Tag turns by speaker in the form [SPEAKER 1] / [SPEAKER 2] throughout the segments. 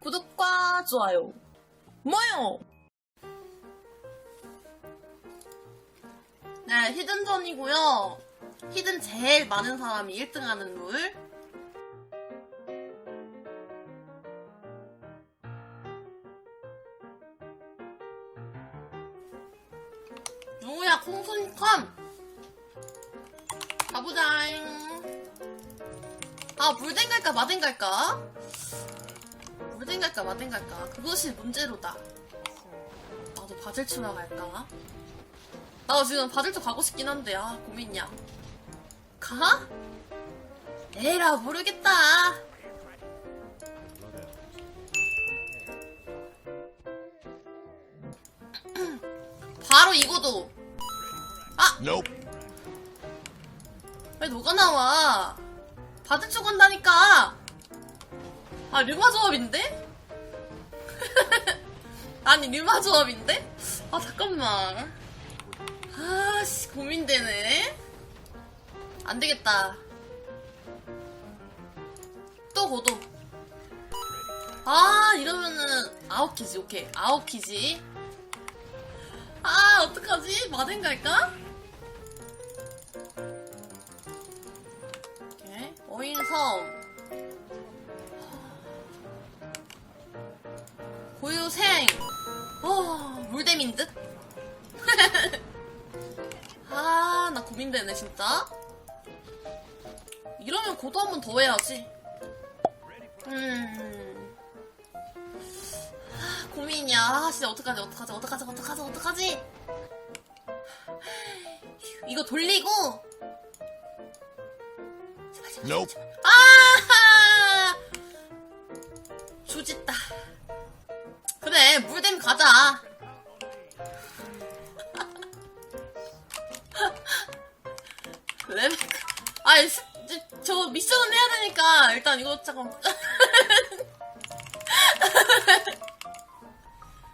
[SPEAKER 1] 구독과 좋아요. 뭐요? 네, 히든전이고요. 히든 제일 많은 사람이 1등 하는 룰. 아, 물댕 갈까, 마댕 갈까? 물댕 갈까, 마댕 갈까? 그것이 문제로다. 나도 바질추나 갈까? 나 지금 바질추 가고 싶긴 한데, 아, 고민이야. 가? 에라, 모르겠다. 바로 이거도.
[SPEAKER 2] Nope.
[SPEAKER 1] 왜 너가 나와? 바드 쪽 간다니까! 아, 류마 조합인데? 아니, 류마 조합인데? 아, 잠깐만. 아씨, 고민되네. 안 되겠다. 또 고도. 아, 이러면은, 아웃키지, 오케이. 아웃키지. 아, 어떡하지? 마덴 갈까? 오인섬. 고유생. 어, 물댐인 듯? 아, 나 고민되네, 진짜. 이러면 고도 한 번 더 해야지. 음. 아, 고민이야. 아, 진짜 어떡하지, 어떡하지, 어떡하지, 어떡하지, 어떡하지? 이거 돌리고.
[SPEAKER 2] Nope.
[SPEAKER 1] 아! 조짓다. 그래, 물댐 가자. 레베카. 아, 스- 저- 저 미션은 해야 되니까 일단 이거 잠깐.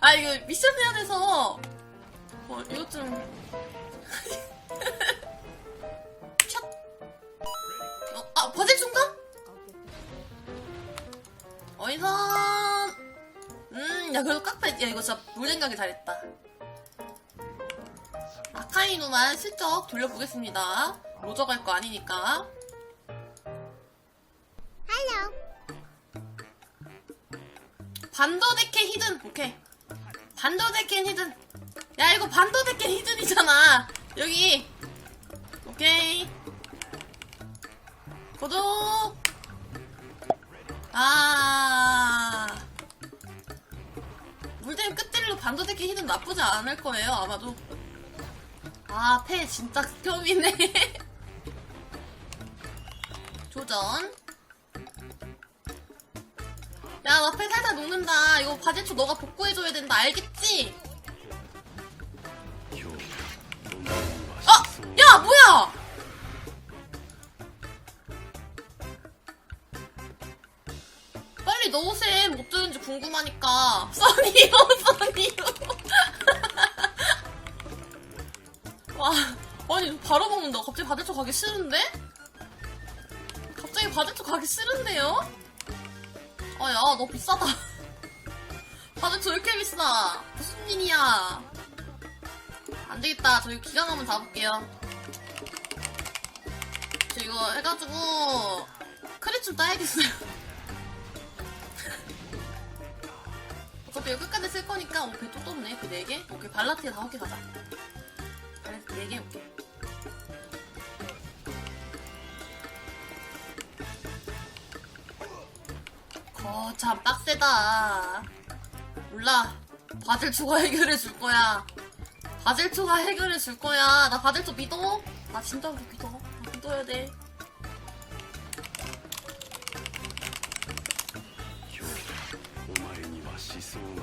[SPEAKER 1] 아 이거 미션 해야 돼서 어, 이거 좀. 어이선. 음, 야 그래도 깍다. 야 이거 진짜 물 생각이 잘했다. 아카이노만 슬쩍 돌려보겠습니다. 로저 갈 거 아니니까. 반도데켄 히든, 오케이. 반도데켄 히든. 야, 이거 반도데켄 히든이잖아. 여기. 오케이. 구독. 아. 반도데켄 히든 나쁘지 않을 거예요, 아마도. 아, 패 진짜 극혐이네. 조전. 야, 나패 살살 녹는다. 이거 바제초 너가 복구해줘야 된다. 알겠지? 빨리 넣으세요. 못 들은지 궁금하니까. 써니요, 써니요. 와, 아니, 바로 먹는다. 갑자기 바제초 가기 싫은데? 갑자기 바제초 가기 싫은데요? 아, 야, 너 비싸다. 바제초 왜 이렇게 비싸? 무슨 일이야? 안 되겠다. 저 이거 기간 한번 잡을게요. 저 이거 해가지고, 크릿 좀 따야겠어요. 이거 끝까지 쓸 거니까, 어, 배또 떴네. 그 4개? 오케이, 발라티에 5개 가자. 발라티 4개, 오케이. 거참 빡세다. 몰라. 바질초가 해결해 줄 거야. 바질초가 해결해 줄 거야. 나 바질초 믿어? 나 진짜로 믿어. 나 믿어야 돼.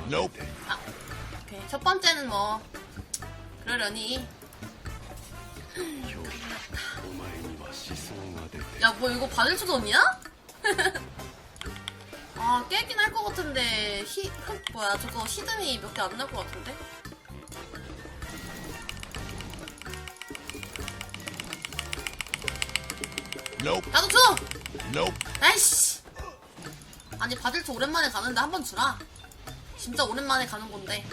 [SPEAKER 2] Nope.
[SPEAKER 1] 아, 오케이. 첫 번째는 뭐 그러려니. 야, 뭐 이거 바질초전이야? 아, 깨긴 할 것 같은데 히, 흑, 뭐야 저거 히든이 몇 개 안 날 것 같은데?
[SPEAKER 2] Nope.
[SPEAKER 1] 나도 줘!
[SPEAKER 2] Nope.
[SPEAKER 1] 아이씨! 아니 바질초 오랜만에 가는데 한 번 주라 진짜 오랜만에 가는 건데.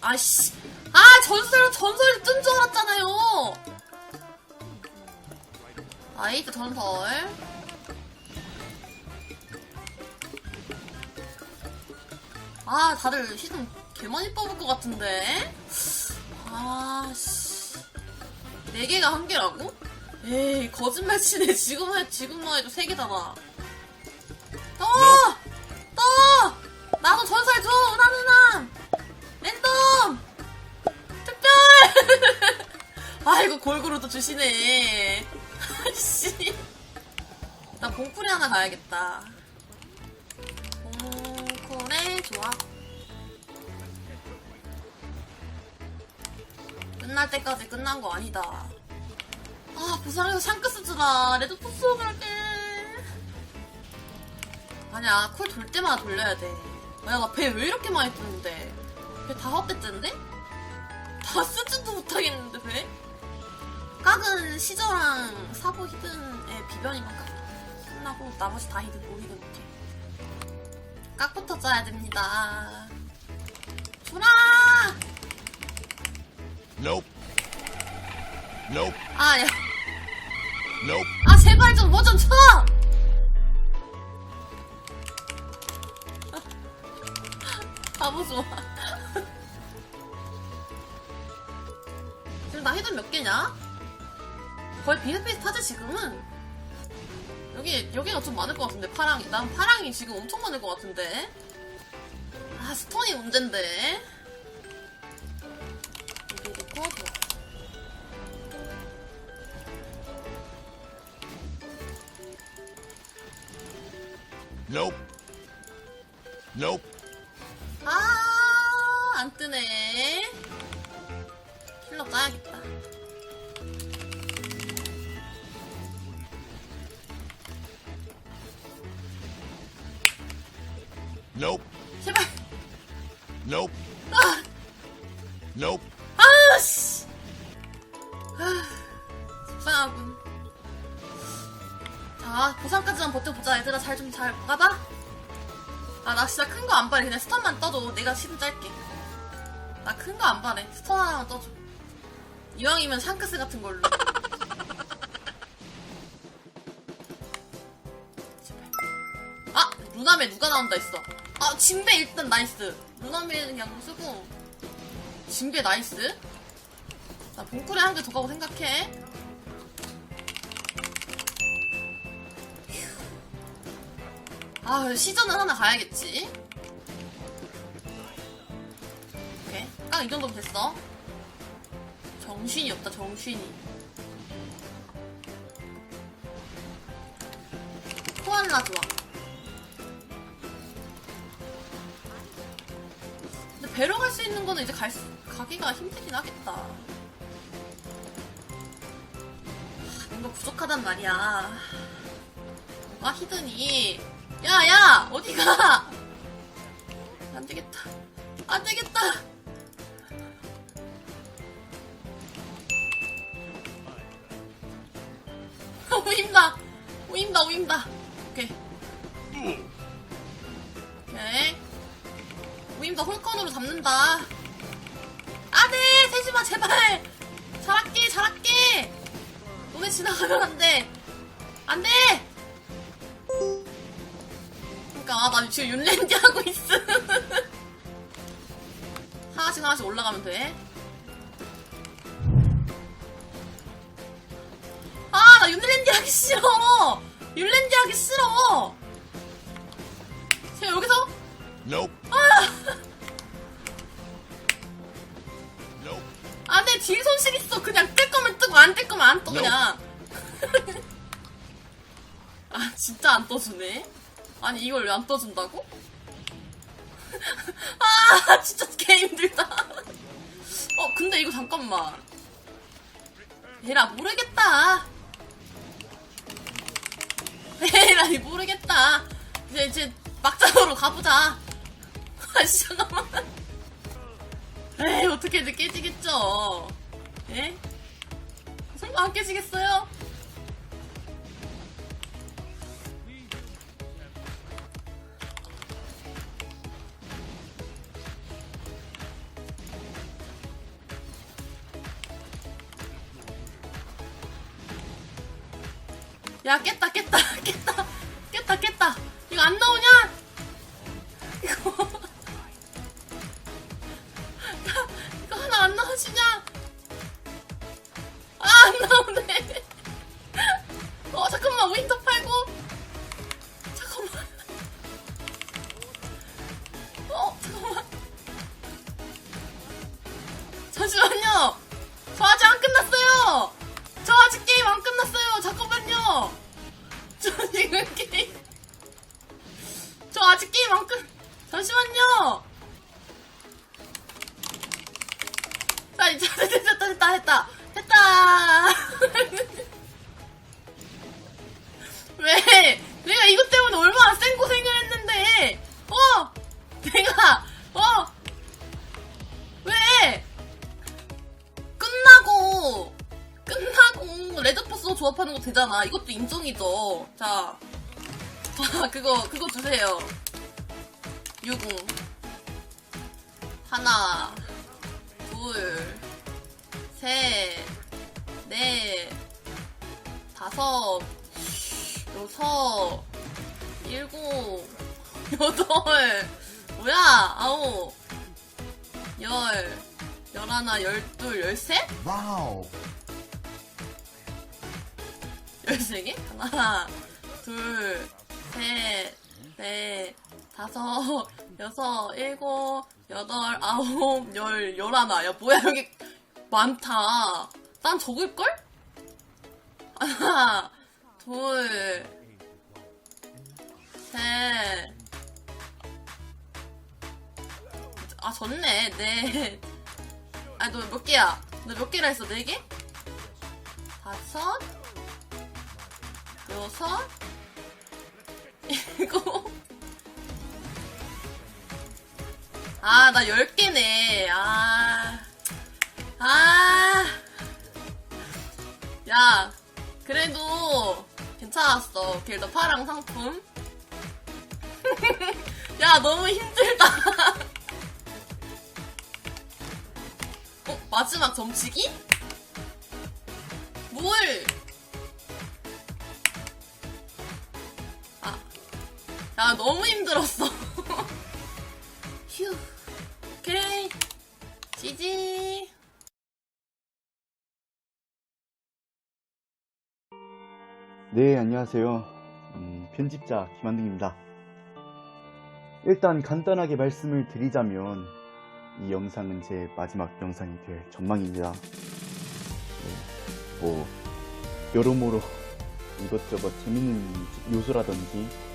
[SPEAKER 1] 아씨. 아 전설 전설이 뜬 줄 알았잖아요. 아이트 전설. 아 다들 시즌 개 많이 뽑을 것 같은데. 아 씨. 네 개가 한 개라고? 에이 거짓말 치네. 지금 해 지금만 해도 세 개잖아 골고루 또 주시네. 아씨. 나 봉쿨이 하나 가야겠다. 봉쿨에 좋아 끝날 때까지 끝난 거 아니다. 아 부산에서 샹크스 주라 레드 포스 그럴게. 아니야 콜 돌 때마다 돌려야 돼야나 배 왜 이렇게 많이 뜨는데? 배 다섯 대 뜨는데? 다 쓰지도 못하겠는데 배? 깍은 시저랑 사보 히든의 비변이만 깍 끝나고 나머지 다 히든 뭐 히든 못해 깍부터 짜야 됩니다 줘라
[SPEAKER 2] Nope. Nope.
[SPEAKER 1] 아야
[SPEAKER 2] Nope.
[SPEAKER 1] 아 제발 좀 뭐 좀 쳐! 바보 좋아. 지금 나 헤드 몇 개냐? 거의 비슷비슷하지 지금은? 여기 여기가 좀 많을 것 같은데 파랑이 난 파랑이 지금 엄청 많을 것 같은데 아 스톤이 문제인데 여기 좋아.
[SPEAKER 2] Nope. Nope.
[SPEAKER 1] 아, 안 뜨네. 힐러 까야겠다. 제발.
[SPEAKER 2] Nope.
[SPEAKER 1] 아,
[SPEAKER 2] Nope.
[SPEAKER 1] 아, 씨. 아, 속상하군. 자, 보상까지만 버텨보자. 얘들아, 잘 좀잘 가봐. 아, 나 진짜 큰 거 안 바래. 그냥 스턴만 떠줘. 내가 시즌 짧게. 나 큰 거 안 바래. 스턴 하나만 떠줘. 이왕이면 샹크스 같은 걸로. 제발. 아! 루나메 누가 나온다 했어. 아, 진배 일단 나이스. 루나메는 그냥 쓰고. 진배 나이스. 나 봉쿨에 한개 더 가고 생각해. 아, 시즌은 하나 가야겠지. 오케이. 딱 이 정도면 됐어. 정신이 없다, 정신이. 코알라 좋아. 배로 갈수 있는 거는 이제 갈 수, 가기가 힘들긴 하겠다. 하, 뭔가 부족하단 말이야. 뭔가 히든이. 야, 야! 어디 가! 안 되겠다. 안 되겠다! 오임다! 오임다, 오임다. 오케이. 홀컨으로 잡는다. 안 돼! 세지마, 제발! 잘할게, 잘할게! 너네 지나가면 안 돼! 안 돼! 그니까, 아, 나 지금 윤랜디 하고 있어. 하나씩 하나씩 올라가면 돼. 아, 나 윤랜디 하기 싫어! 윤랜디 하기 싫어! 제가 여기서.
[SPEAKER 2] Nope.
[SPEAKER 1] 딜 손실 있어. 그냥 뜰 거면 뜨고 안 뜰 거면 안 떠 그냥. 아 진짜 안 떠주네. 아니 이걸 왜 안 떠준다고? 아 진짜 개 힘들다. 어 근데 이거 잠깐만. 에라 모르겠다. 에라 이 모르겠다. 이제 이제 막장으로 가보자. 아씨 잠깐만. 에이 어떻게든 깨지겠죠 예? 설마 안 깨지겠어요? 야, 깨 레드포스 조합하는 거 되잖아. 이것도 인정이죠. 자, 자 그거 그거 주세요. 유궁 하나, 둘, 셋, 넷, 다섯, 여섯, 일곱, 여덟, 뭐야? 아홉. 열, 열하나, 열둘, 열셋?
[SPEAKER 2] Wow.
[SPEAKER 1] 열세 개? 하나, 둘, 셋, 넷, 다섯, 여섯, 일곱, 여덟, 아홉, 열, 열하나. 야, 뭐야, 여기 많다. 난 적을걸? 하나, 둘, 셋, 아, 졌네. 넷. 아, 너 몇 개야? 너 몇 개라 했어? 네 개? 다섯? 여섯? 일곱? 아, 나열 개네. 아. 아. 야, 그래도 괜찮았어. 길더 파랑 상품. 야, 너무 힘들다. 어, 마지막 점치기? 뭘? 야, 너무 힘들었어. 휴. 오케이. 지지.
[SPEAKER 3] 네, 안녕하세요. 음, 편집자 김한등입니다. 일단 간단하게 말씀을 드리자면 이 영상은 제 마지막 영상이 될 전망입니다. 네, 뭐 여러모로 이것저것 재밌는 요소라든지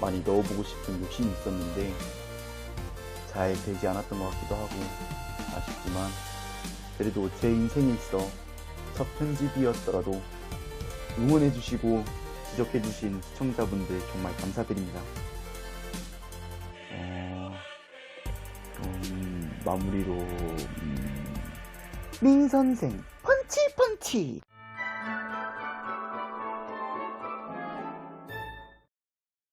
[SPEAKER 3] 많이 넣어보고 싶은 욕심이 있었는데 잘 되지 않았던 것 같기도 하고 아쉽지만 그래도 제 인생에 있어 첫 편집이었더라도 응원해주시고 지적해주신 시청자분들 정말 감사드립니다. 어, 음, 마무리로 음, 민 선생 펀치 펀치